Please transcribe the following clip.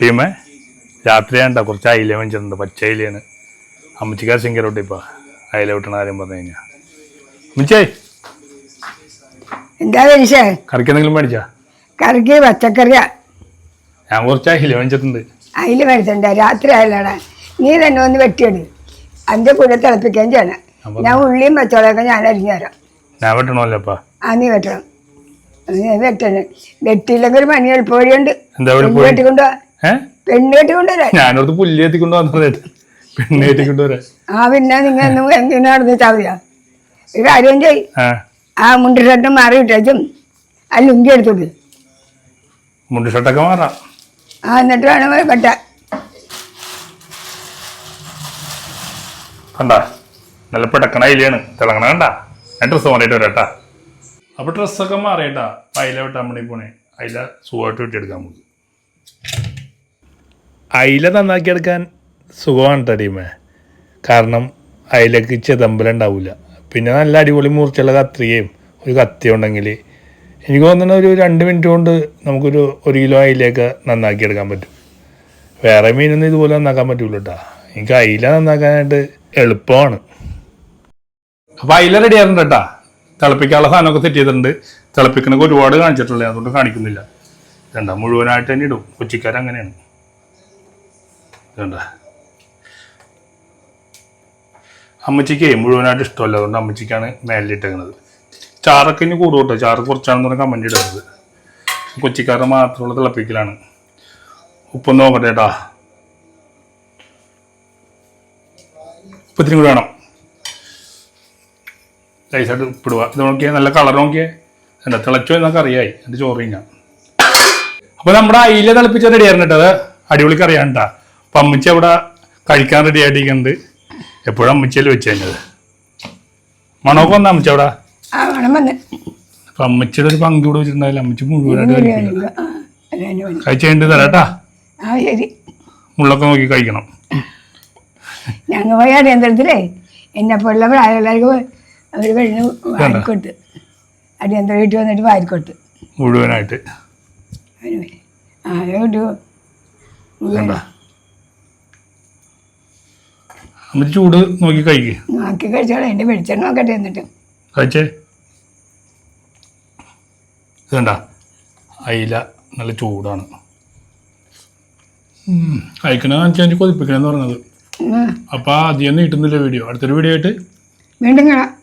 ടീമേ രാത്രിയാണ്ട കുറച്ച് അയില വെച്ചിട്ടുണ്ട് പച്ച അയിലയാണ്. അമ്മച്ചിക്കാർ സിംഗരോട്ട് ഇപ്പൊ. അയില വിട്ടണ കാര്യം പറഞ്ഞു കഴിഞ്ഞാ. അമ്മച്ചേ എന്താ മനുഷ്യ? കറിക്ക് എന്തെങ്കിലും മേടിച്ചാ? കറിക്ക് പച്ചക്കറിയാ. ഞാൻ കുറച്ച് അയില വെച്ചിട്ടുണ്ട് അയില മേടിച്ചിട്ടുണ്ട്. രാത്രി ആയാലാണ് നീ തന്നെ ഒന്ന് വെട്ടിയെടു. അതിന്റെ കൂടെ തിളപ്പിക്കാൻ ചെയ്യണം. ഞാൻ ഉള്ളിയും പച്ചവളമൊക്കെ ഞാൻ അരിഞ്ഞു തരാം. ഞാൻ വെട്ടണമല്ലപ്പാ ആ നീ വെട്ടണം. വെട്ടണം. വെട്ടിയില്ലെങ്കിൽ ഒരു പണി എളുപ്പ വഴിയുണ്ട് ഇവിടെ പെണ്ണ് പോയി കെട്ടിക്കൊണ്ടുപോവാ ഏ? ഞാനോടത്ത് പുല്ല് എത്തിക്കൊണ്ട് വന്നതായിട്ട് പെണ്ണേട്ടി എത്തിക്കൊണ്ട് ആ പിന്നെ നിങ്ങൾ എങ്ങനെ നടന്നിട്ടാ മതിയാ? ഒരു കാര്യം ചെയ്. ആ. മുണ്ടി ഷർട്ടും മാറി ഇട്ടേച്ചും ആ ലുങ്കി എടുത്തോട്ട് മുണ്ട് ഷർട്ടൊക്കെ മാറാം. ആ എന്നിട്ട് വേണം വെട്ടാൻ കണ്ട? നല്ല പെടക്കണ അയിലാണ് തിളങ്ങണ കണ്ട? ഞാൻ ഡ്രസ്സ് മാറിയിട്ട് വരാട്ടാ. അപ്പൊ ഡ്രസ്സൊക്കെ മാറിയിട്ടാ അയില വെട്ടാൻ വേണ്ടി പോണേ. അയില സുഖമായിട്ട് വെട്ടിയെടുക്കാൻ നമുക്ക് അയില നന്നാക്കി എടുക്കാൻ സുഖമാണ് ടീമേ. കാരണം അയിലക്ക് ചെതമ്പലുണ്ടാവില്ല പിന്നെ നല്ല അടിപൊളി മൂർച്ചയുള്ള കത്രികയും ഒരു കത്തി ഉണ്ടെങ്കിൽ എനിക്ക് തോന്നുന്നത് ഒരു രണ്ട് മിനിറ്റ് കൊണ്ട് നമുക്കൊരു ഒരു കിലോ അയിലയൊക്കെ നന്നാക്കി എടുക്കാൻ പറ്റും. വേറെ മീനൊന്നും ഇതുപോലെ നന്നാക്കാൻ പറ്റൂല കേട്ടോ എനിക്ക് അയില നന്നാക്കാനായിട്ട് എളുപ്പമാണ്. അപ്പോൾ അയില റെഡി ആയിട്ടുണ്ട് കേട്ടോ തിളപ്പിക്കാനുള്ള സാധനമൊക്കെ സെറ്റ് ചെയ്തിട്ടുണ്ട്. തിളപ്പിക്കണൊക്കെ ഒരുപാട് കാണിച്ചിട്ടുള്ളത് അതുകൊണ്ട് കാണിക്കുന്നില്ല. രണ്ടാം മുഴുവനായിട്ട് തന്നെ ഇടും. കൊച്ചിക്കാർ ഇതണ്ട അമ്മച്ചിക്ക് മുഴുവനായിട്ട് ഇഷ്ടമല്ല. അതുകൊണ്ട് അമ്മച്ചിക്കാണ് മേലിലിട്ടേക്കുന്നത് ചാറൊക്കെ ഇനി കൂടും കേട്ടോ ചാറ് കുറച്ചാണെന്ന് പറഞ്ഞാൽ കമന്റ് ഇടുന്നത് കൊച്ചിക്കാരൻ മാത്രമുള്ള തിളപ്പിക്കലാണ്. ഉപ്പൊന്ന് നോക്കട്ടെ ചേട്ടാ ഉപ്പത്തിനും കൂടി വേണം. ലൈസായിട്ട് ഉപ്പിടുക. ഇത് നോക്കിയാൽ നല്ല കളർ നോക്കിയേ. എന്താ തിളച്ചോ എന്നൊക്കെ അറിയായി. എന്റെ ചോറ് ഞാൻ അപ്പോൾ നമ്മുടെ അയില തിളപ്പിച്ച റെഡി ആയിരുന്നു കേട്ടോ അത് അടിപൊളി കറിയാണ് കേട്ടോ അപ്പം അമ്മച്ചി അവിടെ കഴിക്കാൻ റെഡി ആയിട്ടിരിക്കുന്നുണ്ട് എപ്പോഴും അമ്മച്ചിയിൽ വെച്ച് കഴിഞ്ഞത്? മണമൊക്കെ വന്ന അമ്മച്ചി അവിടെ അപ്പം അമ്മച്ചിയുടെ ഒരു പങ്ക് ഇവിടെ വെച്ചിട്ടുണ്ടായില്ല അമ്മച്ചി മുഴുവനായിട്ട് വന്ന് കഴിച്ചു കഴിഞ്ഞിട്ട് തരാട്ടാ മുള്ളൊക്കെ നോക്കി കഴിക്കണം. ഞങ്ങൾ പോയ അടിയന്തരത്തിലേ എന്നെ പോലുള്ള പ്രായമുള്ളവർക്ക് അവർ കഴിഞ്ഞ് വാരിക്കൊട്ട്. അടിയന്തരം വീട്ടിൽ വന്നിട്ട് വാരിക്കൊട്ട്. മുഴുവനായിട്ട്. ആ കിട്ടു അമ്മച്ചി ചൂട് നോക്കി കഴിക്ക്. നോക്കി കഴിച്ചാൽ എന്റെ വെളിച്ചെണ്ണ നോക്കട്ടെ എന്നിട്ട്. കഴിച്ചേ. ഇതണ്ട അയില നല്ല ചൂടാണ്. ഉം, കഴിക്കണ കാണിച്ചാൽ കൊതിപ്പിക്കണമെന്ന് പറഞ്ഞത്. അപ്പൊ അപ്പോൾ അധികം നീട്ടുന്നില്ല വീഡിയോ. അടുത്തൊരു വീഡിയോ ആയിട്ട് വീണ്ടും കാണാം.